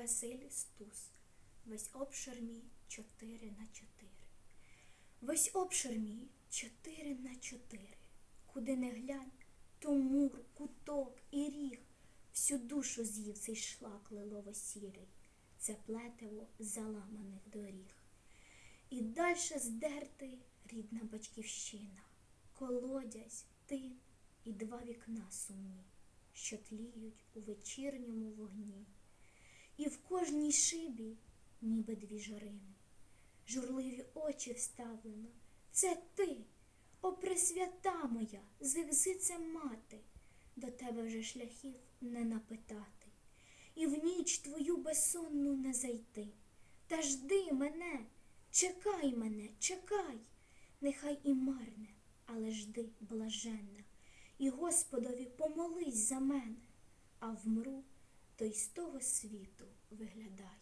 Василь Стус. Весь обшир мій чотири на чотири. Весь обшир мій чотири на чотири. Куди не глянь, то мур, куток і ріг. Всю душу з'їв цей шлак лилово-сірий, це плетиво заламаних доріг. І дальше здерти рідна батьківщина, колодязь, тин і два вікна сумні, що тліють у вечірньому вогні. Кожній шибі, ніби дві жарини, журливі очі вставлено. Це ти, о пресвята моя, зигзицем мати, до тебе вже шляхів не напитати, і в ніч твою безсонну не зайти. Та жди мене, чекай мене, чекай, нехай і марне, але жди блаженна, і Господові помолись за мене, а вмру, то й з того світу виглядай.